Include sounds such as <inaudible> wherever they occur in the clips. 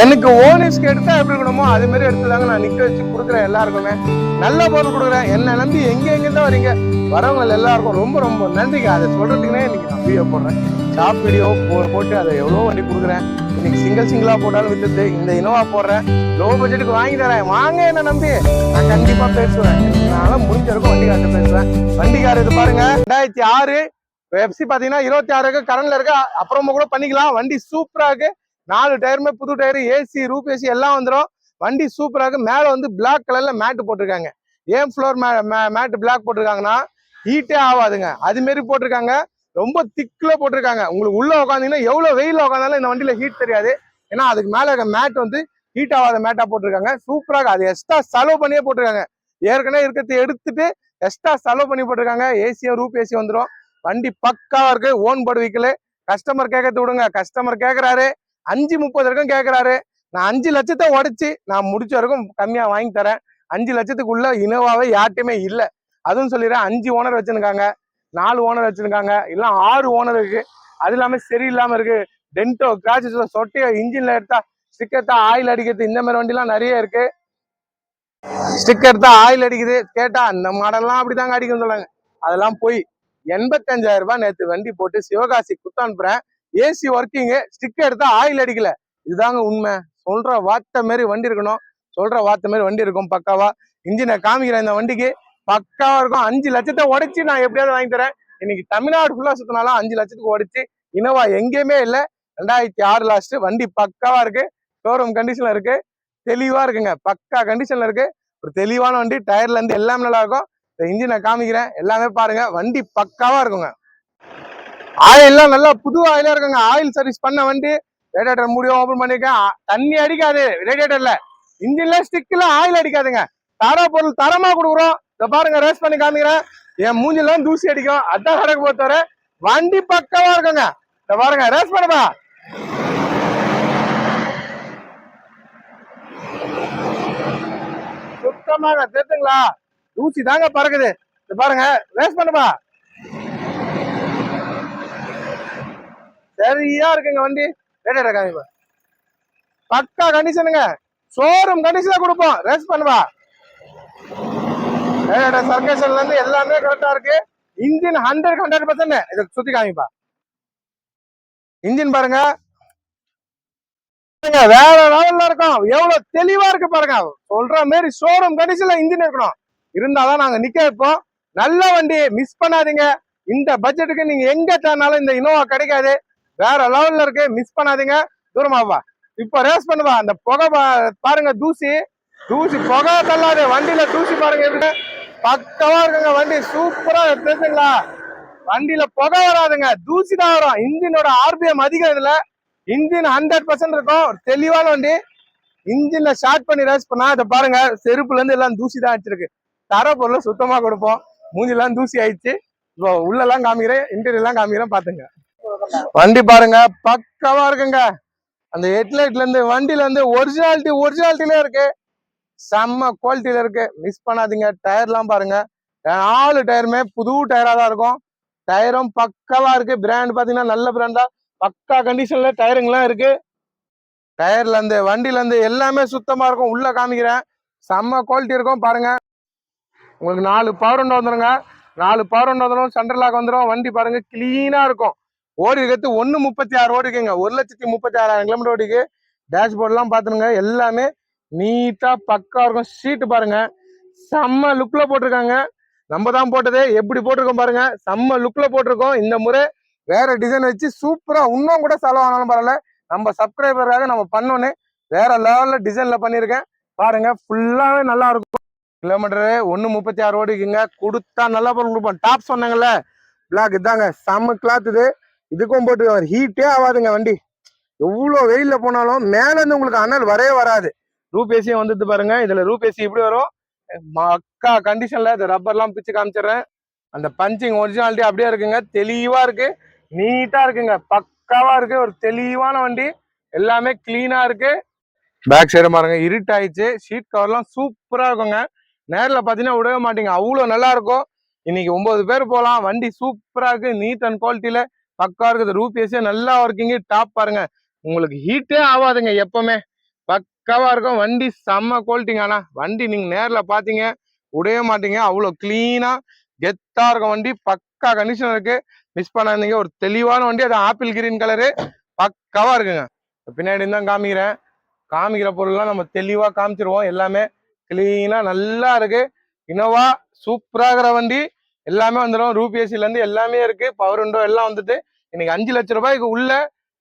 எனக்கு ஓனிஸ்க்கு எடுத்தா எப்படி இருக்கணுமோ அது மாதிரி எடுத்துதாங்க நான் நிக்க வச்சு கொடுக்குறேன் எல்லாருக்குமே. நல்ல பொருள் கொடுக்குறேன். என்ன நம்பி எங்க எங்க தான் வரீங்க? வரவங்க எல்லாருக்கும் ரொம்ப ரொம்ப நன்றிங்க. அதை சொல்றதுக்குன்னே இன்னைக்கு நான் வீடியோ போடுறேன். ஷாப் வீடியோ போட்டு அதை எவ்வளோ வண்டி கொடுக்குறேன். இன்னைக்கு சிங்கிள் சிங்கிளா போட்டாலும் வித்துட்டு இந்த இனோவா போடுறேன். லோ பட்ஜெட்டுக்கு வாங்கி தரேன். வாங்க என்ன நம்பி. நான் கண்டிப்பா பேசுவேன். என்னால முடிஞ்ச வரைக்கும் வண்டிக்காரர்கிட்ட பேசுவேன். வண்டிக்காரர் இது பாருங்க. ரெண்டாயிரத்தி ஆறு எஃப்சி பாத்தீங்கன்னா இருபத்தி ஆறு இருக்கு கரண்ட்ல இருக்கு. அப்புறமா கூட பண்ணிக்கலாம். வண்டி சூப்பரா இருக்கு. நாலு டயருமே புது டயரு ஏசி ரூப் ஏசி எல்லாம் வந்துடும் வண்டி சூப்பராக மேலே வந்து பிளாக் கலரில் மேட்டு போட்டிருக்காங்க. ஏன் ஃப்ளோர் மே மேட்டு பிளாக் போட்டிருக்காங்கன்னா ஹீட்டே ஆகாதுங்க. அதுமாரி போட்டிருக்காங்க. ரொம்ப திக்கில் போட்டிருக்காங்க. உங்களுக்கு உள்ளே உட்காந்தீங்கன்னா எவ்வளோ வெயிலில் உட்காந்தாலும் இந்த வண்டியில் ஹீட் தெரியாது. ஏன்னா அதுக்கு மேலே இருக்க மேட் வந்து ஹீட் ஆகாத மேட்டாக போட்டிருக்காங்க. சூப்பராக அது எக்ஸ்ட்ரா செலவு பண்ணியே போட்டிருக்காங்க. ஏற்கனவே இருக்கிறத எடுத்துட்டு எக்ஸ்ட்ரா செலவு பண்ணி போட்டிருக்காங்க. ஏசியும் ரூப் ஏசி வந்துடும் வண்டி பக்காவாக இருக்குது ஓன் போர்டு வீக்கலு கஸ்டமர் கேட்கறது விடுங்க. கஸ்டமர் கேட்குறாரு அஞ்சு முப்பது வரைக்கும் கேட்கறாரு நான் அஞ்சு லட்சத்தை உடச்சி நான் முடிச்ச வரைக்கும் கம்மியா வாங்கி தரேன். அஞ்சு லட்சத்துக்குள்ள இனோவாவே யார்ட்டையுமே இல்ல. அதுவும் சொல்லிடுறேன் அஞ்சு ஓனர் வச்சிருக்காங்க நாலு ஓனர் வச்சிருக்காங்க இல்லை ஆறு ஓனர் இருக்கு. அது இல்லாம சரியில்லாம இருக்கு. டென்டோ கிராச்சஸ் சொட்டையோ இன்ஜின்ல எடுத்தா ஸ்டிக்கர் தான் ஆயில் அடிக்கிறது இந்த மாதிரி வண்டிலாம் நிறைய இருக்கு. ஸ்டிக்கர் தான் ஆயில் அடிக்குது. கேட்டா அந்த மாடல்லாம் அப்படிதாங்க அடிக்கும் சொன்னாங்க. அதெல்லாம் போய் எண்பத்தஞ்சாயிரம் ரூபாய் நேத்து வண்டி போட்டு சிவகாசி குத்து அனுப்புறேன். ஏசி ஒர்க்கிங்கு ஸ்டிக்கர் எடுத்தால் ஆயில் அடிக்கல. இதுதாங்க உண்மை. சொல்கிற வார்த்தை மாரி வண்டி இருக்கணும். சொல்கிற வார்த்தை மாரி வண்டி இருக்கும் பக்காவா. இன்ஜினை காமிக்கிறேன் இந்த வண்டிக்கு. பக்காவாக இருக்கும். அஞ்சு லட்சத்தை உடச்சி நான் எப்படியாவது வாங்கி தரேன். இன்னைக்கு தமிழ்நாடு ஃபுல்லாக சுத்தினாலும் அஞ்சு லட்சத்துக்கு உடைச்சு இனோவா எங்கேயுமே இல்லை. ரெண்டாயிரத்தி ஆறு லாஸ்ட்டு வண்டி பக்காவாக இருக்குது ஷோரூம் கண்டிஷனில் இருக்குது தெளிவாக இருக்குங்க. பக்கா கண்டிஷனில் இருக்குது ஒரு தெளிவான வண்டி டயர்லேருந்து எல்லாமே நல்லா இருக்கும். இந்த இன்ஜினை காமிக்கிறேன். எல்லாமே பாருங்கள் வண்டி பக்காவாக இருக்குங்க. ஆயில்லாம் நல்லா புது ஆயிலா இருக்குங்க. ஆயில் சர்வீஸ் பண்ண வண்டி ரேடியேட்டர் முடியும் ஓபன் பண்ணிருக்கேன். தண்ணி அடிக்காது ரேடியேட்டர்ல இன்ஜின்ல ஸ்டிக்ல ஆயில் அடிக்காதுங்க. தர பொருள் தரமா கொடுக்குறோம். இத பாருங்க ரேஸ் பண்ணி காமிக்கிறேன். என் மூஞ்சில தூசி அடிக்கும். அதான் கடைக்கு பொறுத்தவரை வண்டி பக்கமா இருக்குங்க. இத பாருங்க ரேஸ் பண்ணுப்பா சுத்தமாக தெரிஞ்சுங்களா தூசி தாங்க பறக்குது. இதை பாருங்க ரேஸ் பண்ணுப்பா சரியா இருக்குங்க வண்டி. ரேட்டா காமிப்பா பக்கா கண்டிஷனுங்க ஷோரூம் கண்டிஷன்ல கொடுப்போம். ரேஸ் பண்ணுவா. சர்க்கேஷன்ல இருந்து எல்லாமே கரெக்டா இருக்கு. இன்ஜின் ஹண்ட்ரட் ஹண்ட்ரட் பர்சன்ட் இதை சுத்தி காமிப்பா. இன்ஜின் பாருங்க. வேற லெவல்ல இருக்கும். எவ்வளவு தெளிவா இருக்கு பாருங்க. சொல்ற மாதிரி ஷோரூம் கண்டிஷன்ல இன்ஜின் இருக்கணும். இருந்தாதான் நாங்க நிக்க வைப்போம். நல்ல வண்டி மிஸ் பண்ணாதீங்க. இந்த பட்ஜெட்டுக்கு நீங்க எங்க தேடினாலும் இந்த இனோவா கிடைக்காது. வேற லெவல்ல இருக்கு. மிஸ் பண்ணாதீங்க. தூரமாவா இப்ப ரேஸ் பண்ணுவா அந்த புகை பாருங்க தூசி. தூசி புகை தள்ளாது. வண்டியில தூசி பாருங்க இருக்கு. பக்கவா இருக்குங்க வண்டி. சூப்பரா தெரிஞ்சுங்களா வண்டியில புகை வராதுங்க. தூசி தான் வரும். இன்ஜினோட ஆர்பிஎம் அதிகம் இதுல. இன்ஜின் ஹண்ட்ரட் பர்சன்ட் இருக்கும். ஒரு தெளிவான வண்டி. இன்ஜின்ல ஸ்டார்ட் பண்ணி ரேஸ் பண்ணா அதை பாருங்க செருப்புல இருந்து எல்லாம் தூசி தான் ஆச்சிருக்கு தர பொருளை சுத்தமா கொடுப்போம். மூஞ்சிலாம் தூசி ஆயிடுச்சு. இப்போ உள்ளெல்லாம் காமிக்கிறேன் இன்டீரியர் காமிக்கிறேன் பாத்துங்க. வண்டி பாருங்க பக்காவா இருக்குங்க. அந்த ஹெட்லைட்ல இருந்து வண்டில இருந்து ஒரிஜினாலிட்டி ஒரிஜினாலிட்டில இருக்கு. செம்ம குவாலிட்டியில இருக்கு. மிஸ் பண்ணாதீங்க டயர்லாம் பாருங்க. நாலு டயருமே புது டயரா தான் இருக்கும். டயரும் பக்காவா இருக்கு. பிராண்ட் பாத்தீங்கன்னா நல்ல பிராண்டா பக்கா கண்டிஷன்ல டயருங்கெல்லாம் இருக்கு. டயர்ல இருந்து வண்டியில இருந்து எல்லாமே சுத்தமா இருக்கும். உள்ள காமிக்கிறேன். செம்ம குவாலிட்டி இருக்கும் பாருங்க. உங்களுக்கு நாலு பவர் ஒன்று வந்துருங்க. நாலு பவர் ஒன்று வந்துடும் சென்ட்ரல் லாக் வந்துடும் வண்டி பாருங்க கிளீனா இருக்கும். ஓடி இருக்கிறது ஒன்று முப்பத்தி ஆறு ஓடி இருக்குங்க ஒரு லட்சத்தி முப்பத்தி ஆறாயிரம் கிலோமீட்டர் ஓடிக்கு டேஷ்போர்ட்லாம் பார்த்துருங்க எல்லாமே நீட்டாக பக்கா இருக்கும். சீட்டு பாருங்க. செம்ம லுக்கில் போட்டிருக்காங்க. நம்ம தான் போட்டது. எப்படி போட்டிருக்கோம் பாருங்க. செம்ம லுக்கில் போட்டிருக்கோம். இந்த முறை வேறு டிசைன் வச்சு சூப்பராக இன்னும் கூட செலவானாலும் பரவாயில்ல. நம்ம சப்ஸ்கிரைபருக்காக நம்ம பண்ணோன்னு வேறு லெவலில் டிசைனில் பண்ணியிருக்கேன். பாருங்கள் ஃபுல்லாகவே நல்லா இருக்கும். கிலோமீட்டரு ஒன்று முப்பத்தி ஆறு ஓடிக்குங்க. கொடுத்தா நல்லா பொருள் கொடுப்போம். டாப் சொன்னாங்கல்ல. பிளாக் இதாங்க. செம்ம கிளாத் இது. இதுக்கும் போட்டு ஹீட்டே ஆகாதுங்க வண்டி. எவ்வளோ வெயிலில் போனாலும் மேலேருந்து உங்களுக்கு அனல் வரவே வராது. ரூப் ஏசியும் வந்துட்டு பாருங்க. இதில் ரூப் ஏசி இப்படி வரும். மக்கா கண்டிஷனில் இந்த ரப்பர்லாம் பிச்சு காமிச்சிடுறேன். அந்த பஞ்சிங் ஒரிஜினாலிட்டி அப்படியே இருக்குங்க. தெளிவாக இருக்கு. நீட்டாக இருக்குங்க. பக்காவாக இருக்குது ஒரு தெளிவான வண்டி. எல்லாமே க்ளீனாக இருக்குது பேக் சைடு பாருங்க. இருட்டாயிடுச்சு. ஷீட் கவர்லாம் சூப்பராக இருக்குங்க. நேரில் பார்த்தீங்கன்னா விடவே மாட்டீங்க. அவ்வளோ நல்லா இருக்கும். இன்னைக்கு ஒன்பது பேர் போகலாம் வண்டி சூப்பராக இருக்கு. நீட் அண்ட் குவாலிட்டியில் பக்கா இருக்குது. ரூபிஎஸ்ஸே நல்லா ஒர்க்கிங்கு டாப் பாருங்க. உங்களுக்கு ஹீட்டே ஆகாதுங்க எப்பவுமே. பக்காவா இருக்கும். வண்டி செம்ம குவாலிட்டிங்க ஆனா வண்டி நீங்க நேர்ல பாத்தீங்க உடைய மாட்டீங்க. அவ்வளவு கிளீனா கெத்தா இருக்கும் வண்டி. பக்கா கண்டிஷன் இருக்கு. மிஸ் பண்ணாதீங்க. ஒரு தெளிவான வண்டி. அது ஆப்பிள் கிரீன் கலரு பக்காவா இருக்குங்க. பின்னாடி தான் காமிக்கிறேன். காமிக்கிற பொருள்லாம் நம்ம தெளிவா காமிச்சிருவோம். எல்லாமே கிளீனா நல்லா இருக்கு. இனோவா சூப்பராகிற இருக்கிற வண்டி. எல்லாமே வந்துடும் ரூபிஎஸ்சில எல்லாமே இருக்குது பவர் விண்டோ எல்லாம் வந்துட்டு இன்னைக்கு அஞ்சு லட்ச ரூபாய்க்கு உள்ள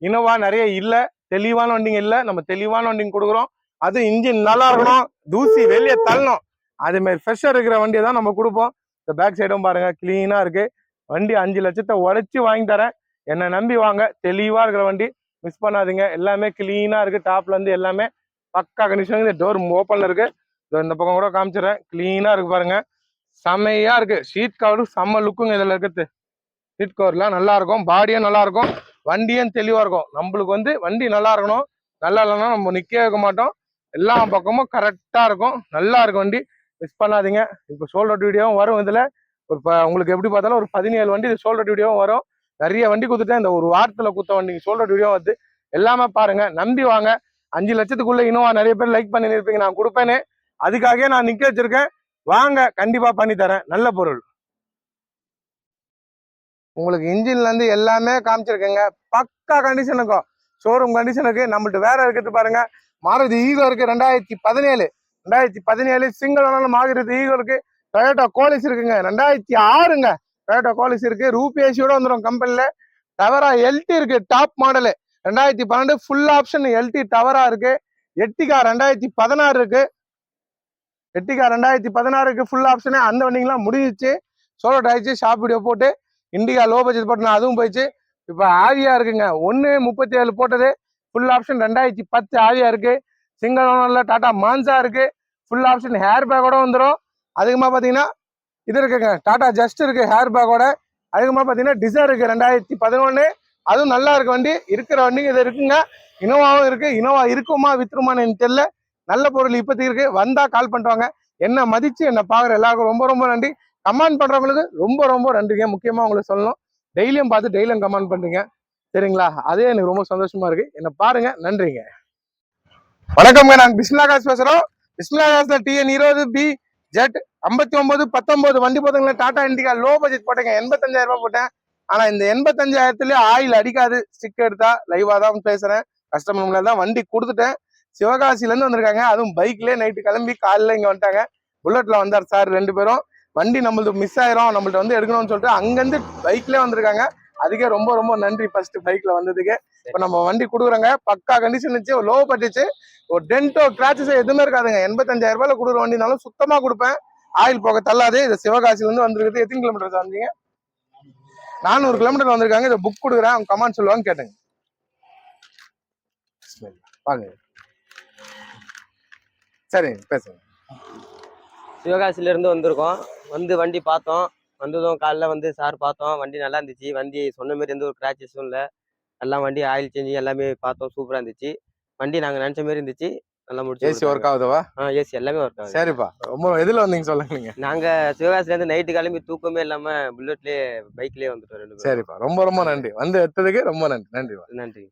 இனோவா நிறைய இல்லை. தெளிவான வண்டிங்க இல்லை. நம்ம தெளிவான வண்டிங்க கொடுக்குறோம். அது இன்ஜின் நல்லா இருக்கணும். தூசி வெளியே தள்ளணும். அதே மாதிரி ஃப்ரெஷ்ஷாக இருக்கிற வண்டியை தான் நம்ம கொடுப்போம். இந்த பேக் சைடும் பாருங்கள் க்ளீனாக இருக்குது வண்டி அஞ்சு லட்சத்தை உடச்சி வாங்கி தரேன். என்னை நம்பி வாங்க. தெளிவாக இருக்கிற வண்டி மிஸ் பண்ணாதீங்க. எல்லாமே க்ளீனாக இருக்குது டாப்லேருந்து எல்லாமே பக்கா கண்டிஷன் இந்த டோர் ஓப்பனில் இருக்குது இந்த பக்கம் கூட காமிச்சிடுறேன். க்ளீனாக இருக்கு பாருங்கள் செமையா இருக்கு. ஷீட் கவரும் செம்ம லுக்குங்க இதுல இருக்குது. ஷீட் கவர்லாம் நல்லா இருக்கும். பாடியும் நல்லா இருக்கும். வண்டியும் தெளிவா இருக்கும். நம்மளுக்கு வந்து வண்டி நல்லா இருக்கணும். நல்லா இல்லைன்னா நம்ம நிக்கவே வைக்க மாட்டோம். எல்லா பக்கமும் கரெக்டா இருக்கும். நல்லா இருக்கும் வண்டி. மிஸ் பண்ணாதீங்க. இப்போ சோல்டர் வீடியோவும் வரும் இதுல. ஒரு ப- உங்களுக்கு எப்படி பார்த்தாலும் ஒரு பதினேழு வண்டி இது சோல்டர் வீடியோவும் வரும். நிறைய வண்டி கொடுத்துட்டேன். இந்த ஒரு வாரத்துல குத்த வண்டிங்க சோல்டர் வீடியோ வந்து எல்லாமே பாருங்க. நம்பி வாங்க. அஞ்சு லட்சத்துக்குள்ள இன்னும் நிறைய பேர் லைக் பண்ணி இருப்பீங்க. நான் கொடுப்பேனே. அதுக்காகவே நான் நிக்க வச்சிருக்கேன். வாங்க கண்டிப்பா பண்ணி தரேன். நல்ல பொருள். உங்களுக்கு இன்ஜின்ல இருந்து எல்லாமே காமிச்சிருக்கேங்க. பக்கா கண்டிஷனுக்கும் ஷோரூம் கண்டிஷனுக்கு நம்மள்ட்ட வேற இருக்கிறது பாருங்க. மாருதி ஈகோ இருக்கு ரெண்டாயிரத்தி பதினேழு. ரெண்டாயிரத்தி பதினேழு சிங்கிள் ஓனர் மாருதி ஈகோ இருக்கு. டொயோட்டோ கோலிஸ் இருக்குங்க ரெண்டாயிரத்தி ஆறுங்க. டொயோட்டோ கோலிஸ் இருக்கு ரூபிஎஸ்சியோட வந்துடும் கம்பெனில. டவரா எல்டி இருக்கு டாப் மாடலு ரெண்டாயிரத்தி பன்னெண்டு ஃபுல் ஆப்ஷன் எல்டி டவரா இருக்கு. எட்டிகா ரெண்டாயிரத்தி பதினாறு இருக்கு. எட்டிகா ரெண்டாயிரத்தி பதினாறுக்கு ஃபுல் ஆப்ஷனே அந்த வண்டிங்கெல்லாம் முடிஞ்சிச்சு. சோலோ ஆயிடுச்சு ஷாப் வீடியோ போட்டு இண்டிகா லோ பட்ஜெட் போட்டு அதுவும் போயிடுச்சு. இப்போ ஆவியா இருக்குங்க. ஒன்று முப்பத்தி ஏழு போட்டது. ஃபுல் ஆப்ஷன் ரெண்டாயிரத்தி பத்து ஆவியா இருக்கு. சிங்கிள் ஓனரில் டாடா மான்சா இருக்கு. ஃபுல் ஆப்ஷன் ஹேர் பேக்கோட வந்துடும் அதுக்குமா பார்த்தீங்கன்னா இது இருக்குங்க. டாடா ஜஸ்ட் இருக்கு ஹேர் பேக்கோட அதுக்குமா பார்த்தீங்கன்னா டிசைர் இருக்கு ரெண்டாயிரத்தி பதினொன்று அதுவும் நல்லா இருக்கு வண்டி. இருக்கிற வண்டிங்க இது இருக்குங்க. இனோவாவும் இருக்கு. இனோவா இருக்குமா வித்துருமான்னு எனக்கு தெரியல. நல்ல பொருள் இப்போதைக்கு இருக்கு. வந்தா கால் பண்ணுவாங்க என்ன மதிச்சு என்ன பாக்குற எல்லாருக்கும் ரொம்ப ரொம்ப நன்றி. கமெண்ட் பண்றவங்களுக்கு ரொம்ப ரொம்ப நன்றிங்க. முக்கியமா உங்களுக்கு சொல்லணும். டெய்லியும் பார்த்து டெய்லியும் கமெண்ட் பண்றீங்க. சரிங்களா? அதே எனக்கு ரொம்ப சந்தோஷமா இருக்கு. என்ன பாருங்க. நன்றிங்க. வணக்கம்ங்க. நாங்கள் பிஸ்மிலாகாஸ் பேசுறோம். பிஸ்மிலாகாஸ்ல டிஎன் இருபது பி ஜெட் ஐம்பத்தி ஒன்பது பத்தொன்பது. வண்டி போதுங்களா டாடா இண்டிகா லோ பட்ஜெட் போட்டேங்க. எண்பத்தஞ்சாயிரம் ரூபாய் போட்டேன். ஆனா இந்த எண்பத்தஞ்சாயிரத்துலயே ஆயில் அடிக்காது. ஸ்டிக் எடுத்தா லைவா தான் பேசுறேன். கஸ்டமர் தான் வண்டி கொடுத்துட்டேன். சிவகாசில இருந்து வந்திருக்காங்க. அதுவும் பைக்லயே நைட்டு கிளம்பி காலைல இங்க வந்துட்டாங்க. புல்லட்ல வந்தார் சார் ரெண்டு பேரும். வண்டி நம்மளுக்கு மிஸ் ஆயிரும். நம்மள்ட்ட வந்து எடுக்கணும்னு சொல்லிட்டு அங்கிருந்து பைக்லயே வந்திருக்காங்க. அதுக்கே ரொம்ப ரொம்ப நன்றி ஃபர்ஸ்ட் பைக்ல வந்ததுக்கு. இப்ப நம்ம வண்டி கொடுக்குறோங்க. பக்கா கண்டிஷன் வச்சு லோ பட்டுச்சு. ஒரு டென்ட்டோ கிராச்சஸ் எதுவுமே இருக்காதுங்க. எண்பத்தஞ்சாயிரம் ரூபாயில கொடுக்குற வண்டினாலும் சுத்தமா கொடுப்பேன். ஆயில் போக தள்ளாது. இது சிவகாசில இருந்து வந்திருக்குது. எத்தனை கிலோமீட்டர் வந்தீங்க? நானூறு கிலோமீட்டர் வந்திருக்காங்க. இதை புக் கொடுக்குறேன். அவங்க கமெண்ட் சொல்லுவாங்க கேட்டுங்க. வாங்க. சரி பேசுங்க. சிவகாசில இருந்து வந்திருக்கோம். வந்து வண்டி பார்த்தோம். வந்ததும் காலைல வந்து சார் பார்த்தோம். வண்டி நல்லா இருந்துச்சு. வண்டி சொன்ன மாதிரி எந்த ஒரு கிராச்சஸும் இல்லை. எல்லாம் வண்டி ஆயில் சேஞ்ச் எல்லாமே பார்த்தோம். சூப்பராக இருந்துச்சு. வண்டி நாங்கள் நினச்ச மாதிரி இருந்துச்சு. நல்லா முடிச்சு ஏசி ஒர்க் ஆகுதுவா? ஆ ஏசி எல்லாமே ஒர்க் ஆகுது. சரிப்பா. ரொம்ப எதுல வந்தீங்க சொல்லுங்க நீங்க நாங்கள் சிவகாசிலேருந்து நைட்டு கிளம்பி தூக்கமே இல்லாமல் புல்லட்லேயே பைக்லேயே வந்துட்டோம் ரெண்டு பேரும். சரிப்பா. ரொம்ப ரொம்ப நன்றி. வந்து எடுத்ததுக்கு ரொம்ப நன்றி. நன்றிப்பா. நன்றி.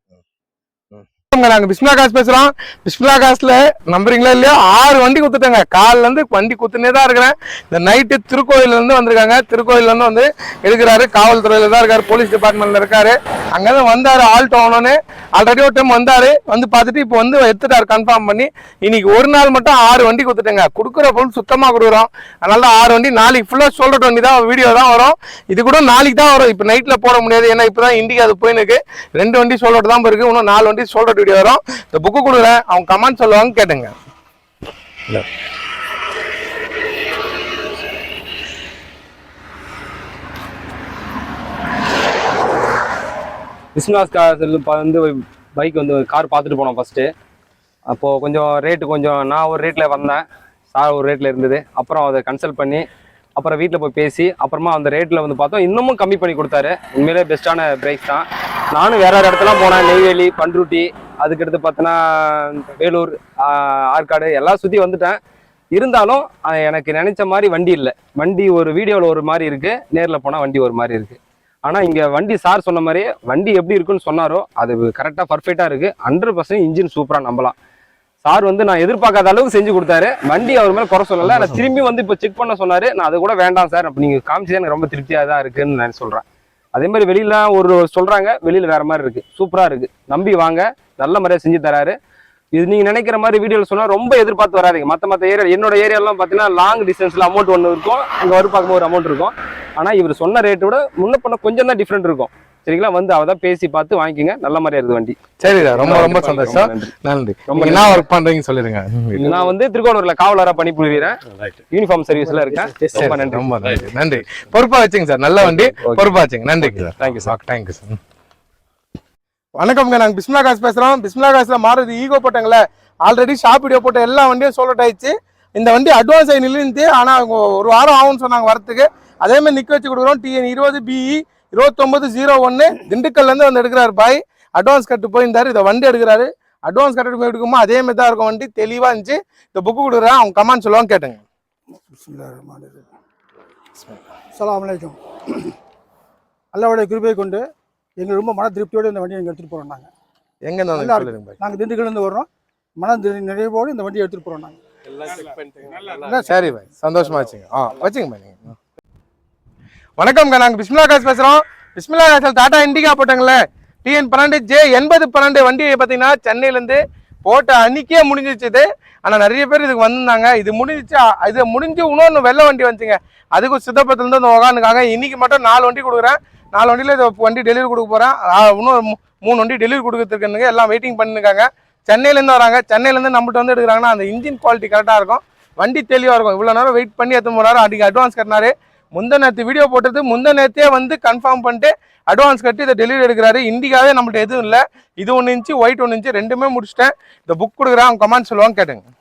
நாங்க பிஸ்மிலா காசு பேசுறோம். பிஸ்மிலா காசுல நம்புறீங்களா இல்லையா? ஆறு வண்டி குத்துட்டாங்க. கால்ல இருந்து வண்டி குத்துனே தான் இருக்கிறேன். இந்த நைட்டு திருக்கோயில இருந்து வந்திருக்காங்க. திருக்கோயில இருந்து வந்து எடுக்கிறாரு. காவல்துறையில தான் இருக்காரு. போலீஸ் டிபார்ட்மெண்ட்ல இருக்காரு. அங்கதான் வந்தாரு. ஆல்ட் ஆனோன்னு ஆல்ரெடி ஒரு டைம் வந்தாரு. வந்து பார்த்துட்டு இப்போ வந்து எடுத்துட்டாரு. கன்ஃபார்ம் பண்ணி. இன்னைக்கு ஒரு நாள் மட்டும் ஆறு வண்டி குத்துட்டேங்க. கொடுக்குற பொருள் சுத்தமா கொடுக்குறோம். அதனால ஆறு வண்டி நாளைக்கு ஃபுல்லா சொல்ற வண்டி தான் வீடியோ தான் வரும். இது கூட நாளைக்கு தான் வரும். இப்போ நைட்ல போட முடியாது. ஏன்னா இப்பதான் இண்டிகா அது போயினுக்கு ரெண்டு வண்டி சொல்றது தான் இருக்கு இன்னும் நாலு வண்டி சொல்றது வீடியோ வரும். இந்த புக்கு கொடுக்குற அவங்க கமெண்ட் சொல்லுவாங்க கேட்டுங்க. பிஸ்னாஸ் காசில் வந்து பைக் வந்து கார் பார்த்துட்டு போனோம் ஃபஸ்ட்டு அப்போது கொஞ்சம் ரேட்டு கொஞ்சம் நான் ஒரு ரேட்டில் வந்தேன். சார் ஒரு ரேட்டில் இருந்தது. அப்புறம் அதை கன்சல்ட் பண்ணி அப்புறம் வீட்டில் போய் பேசி அப்புறமா அந்த ரேட்டில் வந்து பார்த்தோம் இன்னமும் கம்மி பண்ணி கொடுத்தாரு. உண்மையிலே பெஸ்ட்டான பிரேக் தான். நானும் வேற வேறு இடத்துலாம் போனேன். நெய்வேலி பண்ருட்டி அதுக்கடுத்து பார்த்தோன்னா வேலூர் ஆற்காடு எல்லாம் சுற்றி வந்துட்டேன். இருந்தாலும் எனக்கு நினைச்ச மாதிரி வண்டி இல்லை. வண்டி ஒரு வீடியோவில் ஒரு மாதிரி இருக்குது நேரில் போனால் வண்டி ஒரு மாதிரி இருக்குது ஆனால் இங்கே வண்டி சார் சொன்ன மாதிரியே வண்டி எப்படி இருக்குன்னு சொன்னாரோ அது கரெக்டாக பர்ஃபெக்டாக இருக்குது ஹண்ட்ரட் பர்சன்ட் இன்ஜின் சூப்பராக நம்பலாம். சார் வந்து நான் எதிர்பார்க்காத அளவுக்கு செஞ்சு கொடுத்தாரு. வண்டி அவர் மேல குறை சொல்லல. நான் திரும்பி வந்து இப்போ செக் பண்ண சொன்னாரு. நான் அது கூட வேண்டாம் சார். அப்ப நீங்க காமிச்சது எனக்கு ரொம்ப திருப்தியா தான் இருக்குன்னு நான் சொல்றேன். அதே மாதிரி வெளியில ஒரு சொல்றாங்க வெளியில வேற மாதிரி இருக்கு. சூப்பரா இருக்கு. நம்பி வாங்க. நல்ல முறையா செஞ்சு தராரு. இது நீங்க நினைக்கிற மாதிரி வீடியோல சொன்னா ரொம்ப எதிர்பார்த்து வராதிங்க. மத்த மத்த ஏரியா என்னோட ஏரியாலாம் பாத்தீங்கன்னா லாங் டிஸ்டன்ஸ்ல அமௌண்ட் ஒன்று இருக்கும். அங்க வரும் பார்க்கும்போது ஒரு அமௌண்ட் இருக்கும். ஆனா இவர் சொன்ன ரேட்டோட முன்ன பண்ண கொஞ்சம் தான் டிஃப்ரெண்ட் இருக்கும். சரிங்களா? வந்து அவதான் பேசி பார்த்து வாங்கிக்கோங்க. நல்ல மாதிரியா இருக்குது வண்டி. சரிடா. ரொம்ப ரொம்ப சந்தோஷம். நன்றி. நன்றி. ரொம்ப என்ன ஒர்க் பண்றீங்கன்னு சொல்லிடுங்க. நான் வந்து திருக்கோணூர்ல காவலரா பணிபுரிகிறேன் யூனிஃபார்ம் சர்வீஸ்ல இருக்கேன். ரொம்ப நன்றி. ரொம்ப நன்றி. நன்றி. பொறுப்பா வச்சுங்க சார். நல்ல வண்டி. பொறுப்பா வச்சுங்க. நன்றி. Sir thank you sir thank you sir வணக்கம்ங்க நாங்க பிஸ்மிலா காசு பேசுறோம். பிஸ்மிலா காசுல மாறுது ஈகோ போட்டாங்களே. ஆல்ரெடி ஷாப் வீடியோ போட்ட எல்லா வண்டியும் சோல்ட் ஆயிடுச்சு. இந்த வண்டி அட்வான்ஸ் ஆகி நில்லுந்து ஆனா அவங்க ஒரு வாரம் ஆகும்னு சொன்னாங்க வரத்துக்கு. அதே மாதிரி நிக்க வச்சு கொடுக்குறோம். டிஎன் இருபது பிஇ இருபத்தொன்பது ஜீரோ ஒன்று திண்டுக்கல்ல இருந்து வந்து எடுக்கிறாரு பாய். அட்வான்ஸ் கட்டு போயிருந்தாரு இதை வண்டி எடுக்கிறாரு. அட்வான்ஸ் கட்டு போய் எடுக்குமோ அதே மாதிரி தான் இருக்கும் வண்டி தெளிவா இருந்துச்சு. இந்த புக்கு கொடுக்குறேன் அவங்க கமெண்ட் சொல்லுவாங்க கேட்டுங்க. அஸ்ஸலாமு அலைக்கும். அல்லாவுடைய கிருபையை கொண்டு எங்களுக்கு ரொம்ப மன திருப்தியோடு இந்த வண்டியை எங்கள் எடுத்துகிட்டு போகிறோம் நாங்கள் எங்க நாங்கள் திண்டுக்கல்லேருந்து வர்றோம். மன நிறைவோடு இந்த வண்டியை எடுத்துகிட்டு போகிறோம் நாங்கள் சரி பாய் சந்தோஷமா வச்சுங்க. ஆ வச்சுங்க பாய் நீங்க. வணக்கம்ங்க நாங்கள் பிஸ்மிலா காசு பேசுகிறோம் பிஸ்மிலா காசில் டாடா இண்டிகா போட்டாங்களே டிஎன் பன்னெண்டு ஜே எண்பது பன்னெண்டு வண்டி பார்த்தீங்கன்னா சென்னையிலேருந்து போட்ட அன்னைக்கே முடிஞ்சிச்சு இது. ஆனால் நிறைய பேர் இதுக்கு வந்திருந்தாங்க. இது முடிஞ்சிச்சு இது முடிஞ்சு இன்னொன்று வெள்ளை வண்டி வந்துச்சுங்க. அதுக்கும் சித்தப்பத்துலேருந்து வந்து உக்காந்துக்காங்க இன்றைக்கி மட்டும் நாலு வண்டி கொடுக்குறேன். நாலு வண்டியில் இது வண்டி டெலிவரி கொடுக்க போகிறேன் இன்னும் மூணு வண்டி டெலிவரி கொடுக்கறதுக்குங்க எல்லாம் வெயிட்டிங் பண்ணிருக்காங்க. சென்னையிலேருந்து வராங்க. சென்னையிலேருந்து நம்மகிட்ட வந்து எடுக்கிறாங்கன்னா அந்த இன்ஜின் குவாலிட்டி கரெக்டாக இருக்கும். வண்டி தெளிவாக இருக்கும். இவ்வளோ நேரம் வெயிட் பண்ணி எத்தனை மணி நேரம் அடிக்க அட்வான்ஸ் கட்டினாரு. முந்த நேற்று வீடியோ போட்டது. முந்த நேரத்தே வந்து கன்ஃபார்ம் பண்ணிட்டு அட்வான்ஸ் கட்டி இதை டெலிவரி எடுக்கிறாரு. இண்டிகாவே நம்மள்ட்ட எதுவும் இல்லை. இது ஒன்று இன்ச்சு ஒயிட் ஒன்று இன்ச்சு ரெண்டுமே முடிச்சிட்டேன். இந்த புக் கொடுக்குறேன். அவங்க கமெண்ட் சொல்லுவாங்க கேட்டுங்க.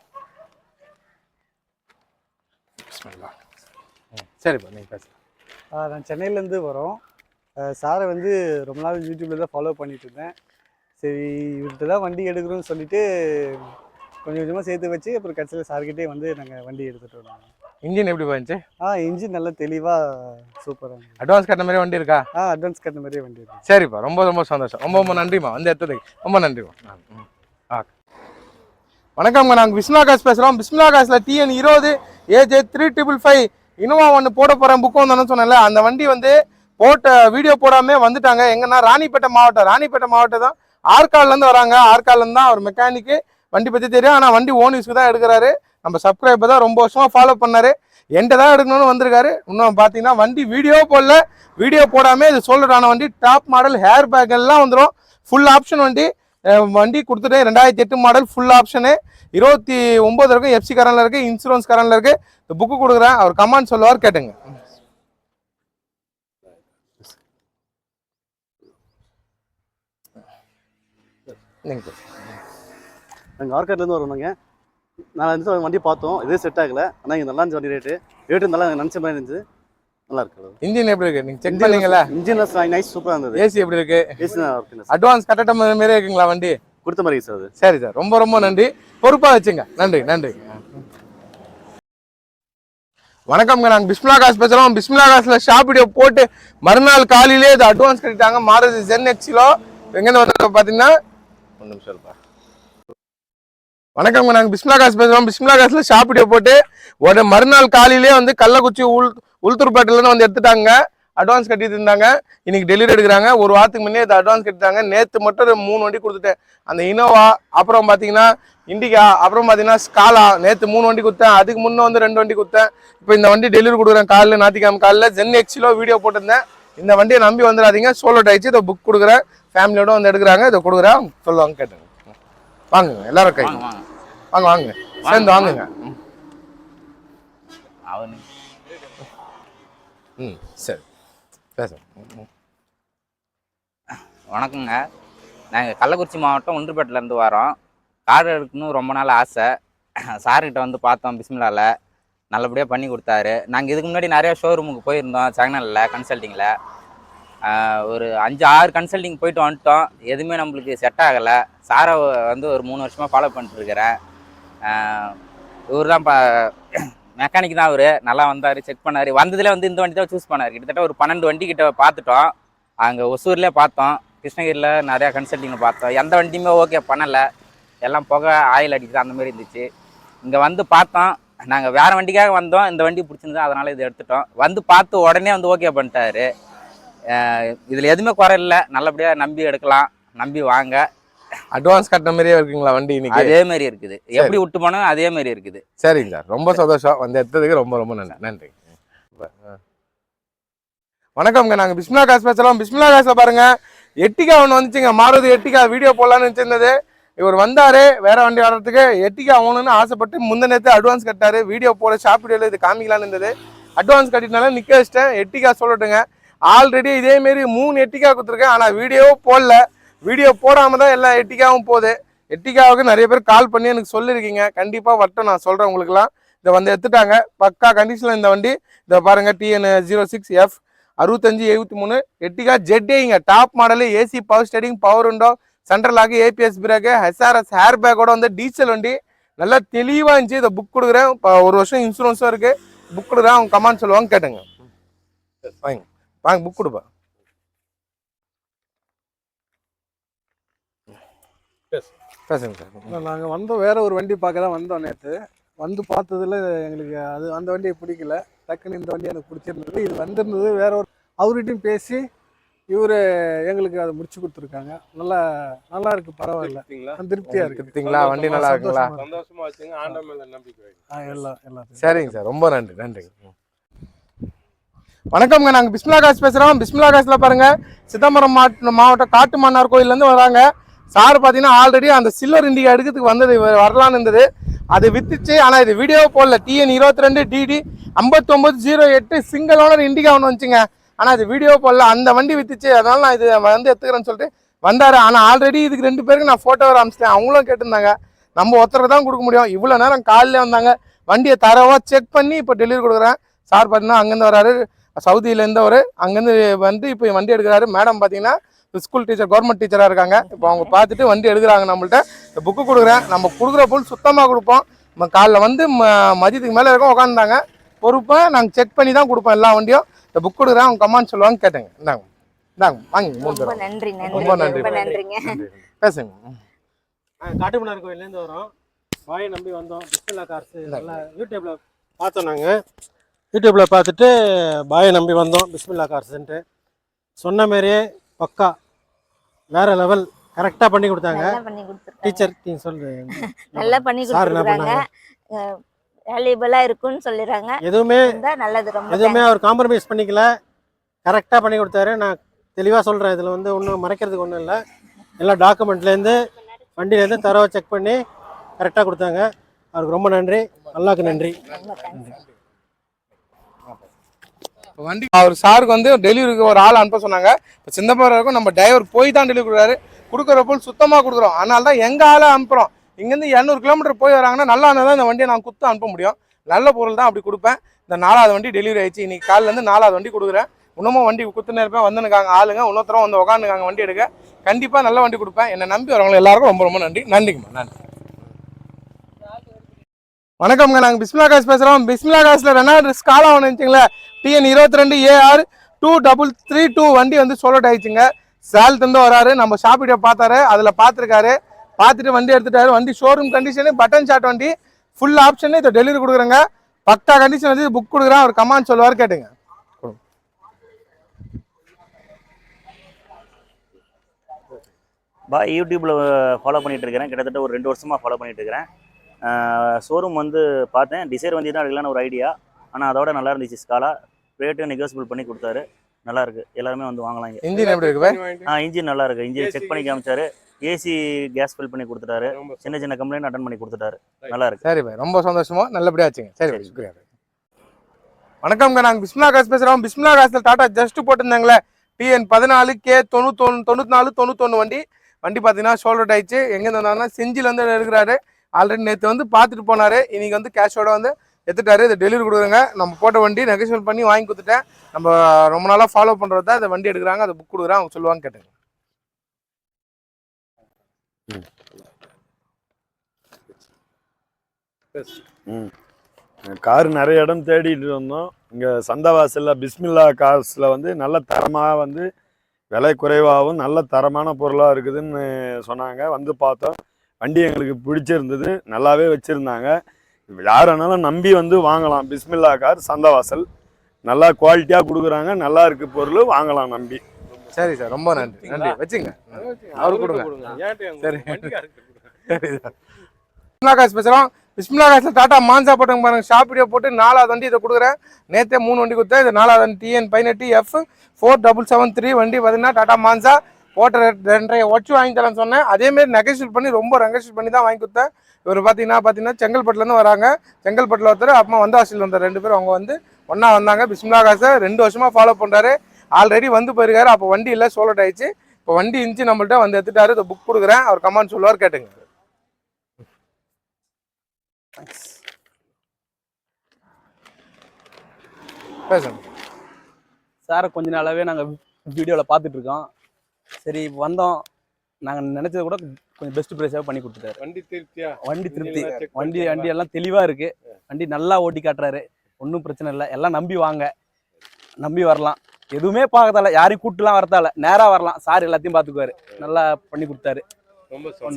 சரிப்பா நீங்கள் பேச. ஆ, நான் சென்னையிலேருந்து வரோம். சாரை வந்து ரொம்ப நாள் யூடியூப்ல தான் ஃபாலோ பண்ணிட்டு இருந்தேன். சரி இவர்கிட்ட தான் வண்டி எடுக்கிறோம்னு சொல்லிட்டு கொஞ்சம் கொஞ்சமாக சேர்த்து வச்சு அப்புறம் கடைசியில் சார்கிட்டே வந்து நாங்கள் வண்டி எடுத்துகிட்டு வரோம் இன்ஜின் எப்படி போயிருந்துச்சு ஆ இன்ஜின் நல்லா தெளிவாக சூப்பராக அட்வான்ஸ் கட்டின மாதிரி வண்டி இருக்கா? ஆ அட்வான்ஸ் கட்டின மாதிரியே வண்டி இருக்கு. சரிப்பா ரொம்ப ரொம்ப சந்தோஷம். ரொம்ப ரொம்ப நன்றிம்மா. வந்து எடுத்ததுக்கு ரொம்ப நன்றிம்மா. ஆ வணக்கம்ங்க நாங்கள் பிஸ்மிலா காசு பேசுகிறோம் பிஸ்மிலா காசில் டிஎன் இருபது AJ three triple five Innova ஒன்று போட போகிறேன் புக்கு வந்தோன்னு சொன்னேன்ல. அந்த வண்டி வந்து போட்ட வீடியோ போடாமே வந்துட்டாங்க. எங்கன்னா ராணிப்பேட்டை மாவட்டம் ராணிப்பேட்டை மாவட்டம் தான் ஆற்காட்லேருந்து வராங்க. ஆற்காட்லேருந்து தான் அவர் மெக்கானிக்கு வண்டி பற்றி தெரியும். ஆனால் வண்டி ஓன் யூஸ்க்கு தான் எடுக்கிறாரு. நம்ம சப்ஸ்கிரைபர் தான் ரொம்ப வருஷமாக ஃபாலோ பண்ணார். என்கிட்ட தான் எடுக்கணும்னு வந்திருக்காரு. இன்னும் பார்த்தீங்கன்னா வண்டி வீடியோ போடல. வீடியோ போடாமல் இது சோல்டரான வண்டி டாப் மாடல் ஹேர் பேக் எல்லாம் வந்துடும் ஃபுல் ஆப்ஷன் வண்டி. வண்டி கொடுத்துட்டேன் ரெண்டாயிரத்தி எட்டு மாடல் ஃபுல் ஆப்ஷனு இருபத்தி ஒம்பது இருக்கும் எஃப்சி கரண்டில் இருக்கு இன்சூரன்ஸ் கரண்டில் இருக்கு. இந்த புக்கு கொடுக்குறேன். அவர் கமாண்ட் சொல்லுவார் கேட்டுங்க. நீங்கள் நாங்கள் ஆர்காட்லேருந்து வரோம்ங்க நான் வந்து வண்டி பார்த்தோம். இதே செட் ஆகல. ஆனால் இங்கே நல்லா இருந்துச்சு வண்டி ரேட்டு ரேட்டு நல்லா நினச்ச மாதிரி இருந்துச்சு. நல்லா இருக்கு இன்ஜின் எப்படி இருக்கு? நீங்க செக் பண்ணீங்களா இன்ஜின் நைஸ் சூப்பராக இருந்தது. ஏசி எப்படி இருக்கு? ஏசி அட்வான்ஸ் கட்டட்ட மாதிரி இருக்குங்களா வண்டி? கொடுத்த மாதிரி சார் சரி சார் ரொம்ப ரொம்ப நன்றி. பொறுப்பா வச்சுங்க. நன்றி நன்றி. வணக்கம்ங்க. நாங்கள் பிஸ்மிலா காசு பேசுகிறோம் பிஸ்மிலா காசில் ஷாப் வீடியோ போட்டு மறுநாள் காலையிலே இது அட்வான்ஸ் கட்டிட்டாங்க. மாறுது ஜென் எக்ஸிலோ எங்கேருந்து வந்து பார்த்தீங்கன்னா? ஒரு நிமிஷம் வணக்கம் வணக்கம்ங்க. நாங்கள் பிஸ்மிலா காசு பேசுகிறோம் பிஸ்மிலா காசில் ஷாப் போட்டு ஒரு மறுநாள் காலையிலே வந்து கள்ளக்குச்சி உள் உள்துருப்பேட்டிலேருந்து வந்து எடுத்துட்டாங்க. அட்வான்ஸ் கட்டிட்டு இருந்தாங்க. இன்னைக்கு டெலிவரி எடுக்கிறாங்க. ஒரு வாரத்துக்கு முன்னே இது அட்வான்ஸ் கட்டிட்டாங்க. நேற்று மட்டும் மூணு வண்டி கொடுத்துட்டேன். அந்த இனோவா அப்புறம் பார்த்தீங்கன்னா இண்டிகா அப்புறம் பார்த்தீங்கன்னா ஸ்காலா நேற்று மூணு வண்டி கொடுத்தேன். அதுக்கு முன்னே வந்து ரெண்டு வண்டி கொடுத்தேன். இப்போ இந்த வண்டி டெலிவரி கொடுக்குறேன். காலையில் ஞாயிற்றுக்கிழமை காலையில் ஜென் எக்ஸிலோ வீடியோ போட்டிருந்தேன். இந்த வண்டியை நம்பி வந்துடாதீங்க. சோலோ டாய்ச்சி இதை புக் கொடுக்குறேன். ஃபேமிலியோட வந்து எடுக்கிறாங்க. இதை கொடுக்குறேன். சொல்லுவாங்க கேட்டுங்க. வாங்குங்க எல்லாரும் கை வாங்க வாங்க. வாங்க வாங்க. சேர்ந்து வாங்குங்க. அவனு. ம் சரி. ம். வணக்கங்க. நாங்கள் கள்ளக்குறிச்சி மாவட்டம் ஒன்றுபேட்டிலேருந்து வரோம். கார் எடுக்கணும் ரொம்ப நாள் ஆசை. சார்கிட்ட வந்து பார்த்தோம் பிஸ்மிலால நல்லபடியாக பண்ணி கொடுத்தாரு. நாங்கள் இதுக்கு முன்னாடி நிறைய ஷோரூமுக்கு போயிருந்தோம் சேனலில் கன்சல்ட்டிங்கில் ஒரு அஞ்சு ஆறு கன்சல்ட்டிங் போயிட்டு வந்துட்டோம். எதுவுமே நம்மளுக்கு செட் ஆகலை. சாரை வந்து ஒரு மூணு வருஷமாக ஃபாலோ பண்ணிட்டுருக்கிறேன் இவர் தான் பா மெக்கானிக் தான் அவர். நல்லா வந்தார் செக் பண்ணார். வந்ததுல வந்து இந்த வண்டி தான் சூஸ் பண்ணார். கிட்டத்தட்ட ஒரு பன்னெண்டு வண்டி கிட்ட பார்த்துட்டோம் அங்கே ஒசூர்லேயே பார்த்தோம். கிருஷ்ணகிரியில் நிறையா கன்சல்ட்டிங் பார்த்தோம். எந்த வண்டியுமே ஓகே பண்ணலை. எல்லாம் புகை ஆயில் அடிக்குது அந்த மாதிரி இருந்துச்சு. இங்கே வந்து பார்த்தோம். நாங்கள் வேறு வண்டிக்காக வந்தோம். இந்த வண்டி பிடிச்சிருந்தோம் அதனால் இதை எடுத்துட்டோம். வந்து பார்த்து உடனே வந்து ஓகே பண்ணிட்டாரு. இதில் எதுவுமே குறை இல்லை. நல்லபடியாக நம்பி எடுக்கலாம். நம்பி வாங்க. அட்வான்ஸ் கட்டின மாதிரியே இருக்குங்களா வண்டி இன்னைக்கு? அதே மாதிரி இருக்குது. எப்படி விட்டு போனோம் அதே மாதிரி இருக்குது. சரிங்க சார். ரொம்ப சந்தோஷம். வந்து எடுத்ததுக்கு ரொம்ப ரொம்ப நன்றி. நன்றி. வணக்கம்ங்க நாங்கள் பிஸ்மிலா காசு பேசலாம் பிஸ்மிலா காசில் பாருங்க. எட்டிகா ஒன்று வந்துச்சுங்க. மாருதி எட்டிகா வீடியோ போடலான்னு வச்சிருந்தது இவர் வந்தாரு. வேற வண்டி வர்றதுக்கு எட்டிகா ஆகணும்னு ஆசைப்பட்டு முந்த நேரத்து அட்வான்ஸ் கட்டாரு வீடியோ போட ஷாப் வீடியோவில் இது காமிக்கலான்னு இருந்தது. அட்வான்ஸ் கட்டினால நிற்க வச்சிட்டேன். எட்டிகா சொல்லட்டுங்க. ஆல்ரெடி இதே மாரி மூணு எட்டிகா கொடுத்துருக்கேன். ஆனால் வீடியோ போடல. வீடியோ போடாம தான் எல்லா எட்டிகாவும் போகுது. எட்டிகாவுக்கு நிறைய பேர் கால் பண்ணி எனக்கு சொல்லியிருக்கீங்க கண்டிப்பாக வரட்டும் நான் சொல்கிறேன் உங்களுக்குலாம் இதை வந்து எடுத்துட்டாங்க. பக்கா கண்டிஷனில் இந்த வண்டி. இதை பாருங்க டிஎன் ஜீரோ சிக்ஸ் எஃப் அறுபத்தஞ்சு எழுபத்தி மூணு. எட்டிகா ஜெட்டேங்க top model AC power steering power உண்டோ சென்ட்ரல் ஆகி ஏபிஎஸ் பிரேக்கு ஹெச்ஆர்எஸ் ஹேர் பேக்கோட வந்து டீசல் வண்டி. நல்லா தெளிவாக இருந்துச்சு. இதை புக் கொடுக்குறேன். இப்போ ஒரு வருஷம் இன்சூரன்ஸும் இருக்குது புக் கொடுக்குறேன். அவங்க கமாண்ட் சொல்லுவாங்க கேட்டுங்க. வாங்க. வாங்க புக் கொடுப்பா. பேசுங்க சார். நாங்கள் வந்தோம் வேற ஒரு வண்டி பார்க்க தான் வந்தோம் நேற்று வந்து பார்த்ததுல எங்களுக்கு அது அந்த வண்டியை பிடிக்கல. டக்குன்னு இந்த வண்டி எனக்கு பிடிச்சிருந்தது. இது வந்திருந்தது வேற ஒரு அவர்கிட்டையும் பேசி இவர் எங்களுக்கு அதை முடிச்சு கொடுத்துருக்காங்க. நல்லா நல்லா இருக்கு பரவாயில்ல. திருப்தியாக இருக்கு. எடுத்தீங்களா வண்டி நல்லா இருக்குங்களா? சந்தோஷமா வச்சுங்க. ஆண்டவன் மேல நம்பிக்கை எல்லாம் எல்லாத்தையும் சரிங்க சார். ரொம்ப நன்றி நன்றிங்க வணக்கம்ங்க. நாங்கள் பிஸ்மிலா காசு பேசுகிறோம் பிஸ்மிலா காசில் பாருங்கள் சிதம்பரம் மாவட்ட மாவட்டம் காட்டு மன்னார் கோயிலேருந்து வராங்க. சார் பார்த்தீங்கன்னா ஆல்ரெடி அந்த சில்வர் இண்டிகா எடுக்கிறதுக்கு வந்தது. வரலான்னு இருந்தது. அது வித்துச்சு. ஆனால் இது வீடியோ போடல. டிஎன் இருபத்தி ரெண்டு டிடி ஐம்பத்தொம்பது ஜீரோ எட்டு சிங்கிள் ஓனர் இண்டிகா ஒன்று வந்துச்சுங்க. ஆனால் இது வீடியோ போடல. அந்த வண்டி வித்துச்சு. அதனால நான் இது வந்து எடுத்துக்கிறேன்னு சொல்லிட்டு வந்தார். ஆனால் ஆல்ரெடி இதுக்கு ரெண்டு பேருக்கு நான் ஃபோட்டோ வர அமிச்சிட்டேன் அவங்களும் கேட்டிருந்தாங்க. நம்ம ஒருத்தருக்கு தான் கொடுக்க முடியும். இவ்வளோ நேரம் காலையில் வந்தாங்க. வண்டியை தரவாக செக் பண்ணி இப்போ டெலிவரி கொடுக்குறேன். சார் பார்த்தீங்கன்னா அங்கேருந்து வராரு. சவுதியிலேருந்து அவர் அங்கேருந்து வந்து இப்போ வண்டி எடுக்கிறாரு. மேடம் பார்த்தீங்கன்னா ஸ்கூல் டீச்சர் கவர்மெண்ட் டீச்சராக இருக்காங்க. இப்போ அவங்க பார்த்துட்டு வண்டி எடுக்கிறாங்க நம்மள்ட்ட. இந்த புக்கு கொடுக்குறேன். நம்ம கொடுக்குற பொருள் சுத்தமாக கொடுப்போம். நம்ம காலைல வந்து ம மதியத்துக்கு மேலே இருக்கும் உட்காந்துட்டாங்க பொறுப்பேன் நாங்கள் செக் பண்ணி தான் கொடுப்போம் எல்லா வண்டியும். இந்த புக் கொடுக்குறேன். அவங்க கமாண்ட் சொல்லுவாங்க கேட்டேங்க. இந்தாங்க. இந்தாங்க. வாங்க மூணு ரொம்ப தடவை நன்றி ரொம்ப நன்றி. பேசுங்க. காட்டுமன்னார் கோயிலேருந்து வரோம். பாயை நம்பி வந்தோம். பிஸ்மில்லா நல்லா யூடியூப்பில் பார்த்தோம் நாங்கள் யூடியூப்பில் பார்த்துட்டு பாயை நம்பி வந்தோம். பிஸ்மில்லா கார்ஸ்ன்ட்டு சொன்ன மாதிரியே பக்கா வேற லெவல் கரெக்டாக பண்ணி கொடுத்தாங்க. டீச்சர் நீங்க சொல்லு <laughs> நல்லா பண்ணி சார் என்ன கொடுத்துருக்காங்க. பண்ணாங்க? வேல்யூபிளா இருக்குன்னு சொல்லிடுறாங்க. எதுவுமே நல்லது ரொம்ப எதுவுமே அவர் காம்ப்ரமைஸ் பண்ணிக்கல. கரெக்டாக பண்ணி கொடுத்தாரு. நான் தெளிவாக சொல்கிறேன் இதில் வந்து ஒன்றும் மறைக்கிறதுக்கு ஒன்றும் இல்லை. எல்லா டாக்குமெண்ட்லேருந்து வண்டியிலேருந்து தரவை செக் பண்ணி கரெக்டாக கொடுத்தாங்க. அவருக்கு ரொம்ப நன்றி. அல்லாக்கு நன்றி. வண்டி அவர் சாருக்கு வந்து டெலிவரிக்கு ஒரு ஆள் அனுப்ப சொன்னாங்க. இப்போ சின்னப்பா நம்ம டிரைவர் போய் தான் டெலிவரி கொடுக்குறாரு. கொடுக்குற பொருள் சுத்தமாக கொடுக்குறோம். அதனால தான் எங்கள் ஆளை அனுப்புகிறோம் இங்கேருந்து இரநூறு கிலோமீட்டர் போய் வராங்கன்னா நல்லா இருந்தால் தான் இந்த வண்டியை நான் குத்து அனுப்ப முடியும். நல்ல பொருள் தான் அப்படி கொடுப்பேன். இந்த நாலாவது வண்டி டெலிவரி ஆயிடுச்சு. இன்னைக்கு காலிலேருந்து நாலாவது வண்டி கொடுக்குறேன். இன்னமும் வண்டி குத்துன்னு இருப்பேன். வந்துருக்காங்க ஆளுங்க. இன்னொருத்தரம் வந்து உட்காந்துருக்காங்க வண்டி எடுக்க. கண்டிப்பாக நல்ல வண்டி கொடுப்பேன். என்னை நம்பி வரவங்க எல்லாருக்கும் ரொம்ப ரொம்ப நன்றி. நன்றிங்கம்மா. நன்றி. வணக்கம்ங்க. நாங்கள் பிஸ்மிலா காசு பேசுகிறோம் பிஸ்மிலா காசில் ரெண்டாவது காலம் ஒன்று இருந்துச்சுங்களே டிஎன் இருபத்தி ரெண்டு AR two double three two வண்டி வந்து சோலோட் ஆயிடுச்சுங்க. சேலத்துலேருந்து வராரு. நம்ம ஷாப் வீடியோ பார்த்தாரு. அதில் பார்த்துருக்காரு. பார்த்துட்டு வண்டி எடுத்துட்டாரு. வண்டி ஷோரூம் கண்டிஷனு பட்டன் ஷாட் வண்டி ஃபுல் ஆப்ஷனு இதை டெலிவரி கொடுக்குறேங்க. பக்கா கண்டிஷன் வந்து புக் கொடுக்குறேன். அவர் கமாண்ட் சொல்லுவார் கேட்டுங்க. பா யூடியூப்பில் ஃபாலோ பண்ணிகிட்டு இருக்கிறேன். கிட்டத்தட்ட ஒரு ரெண்டு வருஷமாக ஃபாலோ பண்ணிட்டு இருக்கிறேன். ஷோரூம் வந்து பார்த்தேன். டிசைர் வண்டி தான் எடுக்கலான்னு ஒரு ஐடியா ஆனால் அதோட நல்லா இருந்துச்சு ஸ்காலா ரேட்டு நெகோசியபிள் பண்ணி கொடுத்தாரு. நல்லா இருக்கு. எல்லாருமே வந்து வாங்கலாம் இன்ஜின் எப்படி இருக்கு? ஆ இன்ஜின் நல்லா இருக்கு. இன்ஜின் செக் பண்ணி காமிச்சாரு. ஏசி கேஸ் ஃபில் பண்ணி கொடுத்துட்டாரு. சின்ன சின்ன கம்ப்ளைண்ட் அட்டன் பண்ணி கொடுத்துட்டாரு. நல்லா இருக்கு. சரி பாய் ரொம்ப சந்தோஷமா நல்லபடியா ஆச்சுங்க. சரி பாய். சுக்ரியா பாய் வணக்கம்ங்க. நாங்கள் பிஸ்மிலா காசு பேசுகிறோம் பிஸ்மிலா காசில் டாட்டா ஜஸ்ட் போட்டிருந்தாங்களே. டிஎன் பதினாலு கே தொண்ணூத்தொன்று தொண்ணூற்றி நாலு தொண்ணூத்தொன்று வண்டி வண்டி பார்த்தீங்கன்னா ஷோல்டர் ஆயிடுச்சு. எங்கேருந்து வந்தாருன்னா செஞ்சில வந்து எடுக்கிறாரு. ஆல்ரெடி நேற்று வந்து பார்த்துட்டு போனாரு. இன்னைக்கு வந்து கேஷோட வந்து எடுத்துட்டாரு இதை டெலிவரி கொடுக்குறங்க. நம்ம போட்ட வண்டி நெகோசியல் பண்ணி வாங்கி கொடுத்துட்டேன். நம்ம ரொம்ப நாளாக ஃபாலோ பண்ணுறது தான் இந்த வண்டி எடுக்கிறாங்க அதை புக் கொடுக்குறேன் அவங்க சொல்லுவாங்க கேட்டேன் கார் நிறைய இடம் தேடிட்டு இருந்தோம் இங்கே சந்தவாசலில் பிஸ்மில்லா கார்ஸில் வந்து நல்ல தரமாக வந்து விலை குறைவாகவும் நல்ல தரமான பொருளாக இருக்குதுன்னு சொன்னாங்க. வந்து பார்த்தோம். வண்டி எங்களுக்கு பிடிச்சிருந்தது. நல்லாவே வச்சுருந்தாங்க. யார் வேணாலும் நம்பி வந்து வாங்கலாம். பிஸ்மில்லா கார் சந்தவாசல். நல்லா குவாலிட்டியாக கொடுக்குறாங்க. நல்லா இருக்கு பொருள் வாங்கலாம் நம்பி. சரி சார் ரொம்ப நன்றி. நன்றி. வச்சுங்க. அவரு கொடுங்க. சரி சரி. சார் பிஸ்மிலா காசு பேசுகிறோம் பிஸ்மிலா காசில் டாட்டா மான்சா போட்டுங்க பாருங்க. ஷாப் வீடியோ போட்டு நாலாவது வண்டி இதை கொடுக்குறேன். நேற்றே மூணு வண்டி கொடுத்தேன். இது நாலாவது வண்டி டிஎன் பதினெட்டு F four double seven three வண்டி பார்த்தீங்கன்னா டாட்டா மான்சா. போட்ட ரெண்டரை ஒச்சு வாங்கி தரேன்னு சொன்னேன். அதேமாரி நெகோஷியேட் பண்ணி ரொம்ப நெகோஷியேட் பண்ணி தான் வாங்கி கொடுத்தேன். இவர் பார்த்தீங்கன்னா பார்த்தீங்கன்னா செங்கல்பட்டுலேருந்து வராங்க. செங்கல்பட்டில் ஒருத்தர் அப்புறமா வந்தாசியில் வந்தார் ரெண்டு பேரும் அவங்க வந்து ஒன்றா வந்தாங்க. பிஸ்மிலா காசை ரெண்டு வருஷமாக ஃபாலோ பண்ணுறாரு ஆல்ரெடி வந்து போயிருக்காரு. அப்போ வண்டி இல்லை சோலட் ஆயிடுச்சு. இப்போ வண்டி இருந்துச்சு நம்மள்ட்ட வந்து எடுத்துட்டாரு. இதை புக் கொடுக்குறேன். அவர் கமெண்ட் சொல்லுவார் கேட்டுங்க. பேசுங்க. சாரை கொஞ்ச நாளாகவே நாங்கள் வீடியோவில் பார்த்துட்ருக்கோம் சரி வந்தோம். நாங்கள் நினச்சதை கூட கொஞ்சம் பெஸ்ட் ப்ரைஸாக பண்ணி கொடுத்துட்டாரு. வண்டி திருப்தியா? வண்டி திருப்தி. வண்டி வண்டி எல்லாம் தெளிவாக இருக்கு. வண்டி நல்லா ஓட்டி காட்டுறாரு. ஒன்றும் பிரச்சனை இல்லை. எல்லாம் நம்பி வாங்க. நம்பி வரலாம். எதுவுமே பார்க்கறதால யாரையும் கூட்டுலாம் வரதால நேராக வரலாம். சார் எல்லாத்தையும் பார்த்துக்குவாரு. நல்லா பண்ணி கொடுத்தாரு.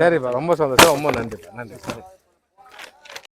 சரிப்பா ரொம்ப சந்தோஷம். ரொம்ப நன்றி நன்றி.